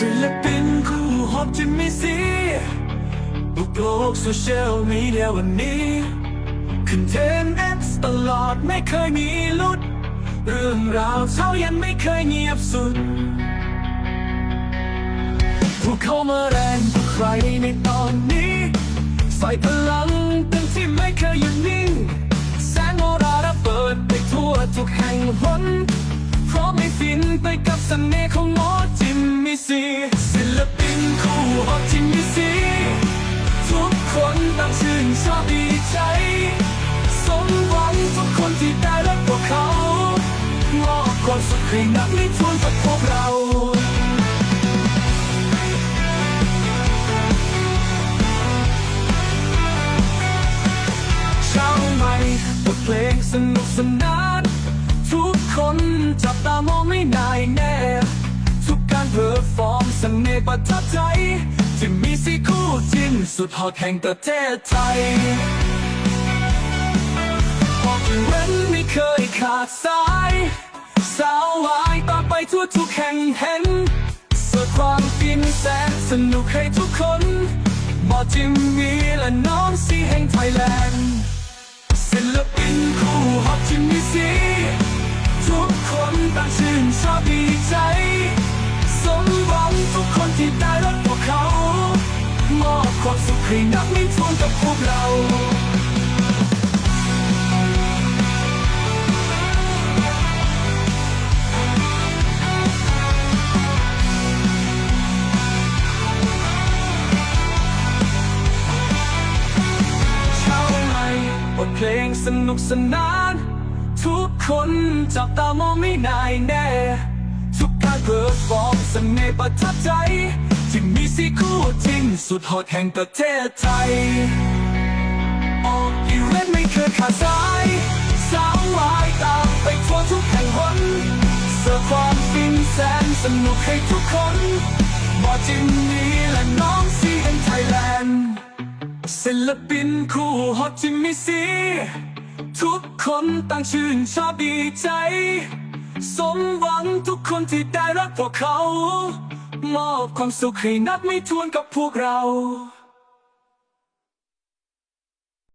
ศิลปินคู่ฮอปจิมมี่ซีบุกโลกโซเชียลมีเดียวันนี้ขึ้นเทนด์เอ็กซ์ตลอดไม่เคยมีลุด เรื่องราวเช้ายันไม่เคยเงียบสุด พวกเขามาแรงกว่าใครในตอนนี้ใส่พลังเต็มที่ไม่เคยหยุดนิ่ง แสงโอราระเบิดไปทั่วทุกแห่งหนเพราะไม่ฟินไปกับเสน่ห์ของ ชอบดีใจสมหวังทุกคนที่ได้รักพวกเขามอบความสุขให้นักนิทวนกับพวกเราเช้าใหม่บทเพลงสนุกสนาน ทุกคนจับตามองไม่นายแน่ ทุกการเพอร์ฟอร์มเสน่ห์ประทับใจ ที่มีสีคู่จิ้นสุดฮอตแห่งประเทศไทยออกอีเว้นไม่เคยขาดสาย สาววายตามไปทั่วทุกแห่งเห็นสุดความฟินแสนสนุกให้ทุกคนบอจิมมี่และน้องสีแห่งไทยแลนด์ ความสุขให้นักนิทวนกับพวกเราเช้าใหม่บทเพลงสนุกสนาน ทุกคนจับตามองไม่นายแน่ ทุกการเพอร์ฟอร์มเสน่ห์ประทับใจ ที่มีสีคู่จริงสุดฮอตแห่งประเทศไทย ออกอีเวนต์ไม่เคยขาดสาย สาววายตามไปทั่วทุกแห่งหนเสิร์ฟความฟินแสนสนุกให้ทุกคนบอจิมมี่และน้องซีแห่งไทยแลนด์ศิลปินคู่ฮอตจิมมี่ซีทุกคนต่างชื่นชอบดีใจ สมหวังทุกคนที่ได้รักพวกเขา มอบความสุขให้นับไม่ถ้วนกับพวกเรา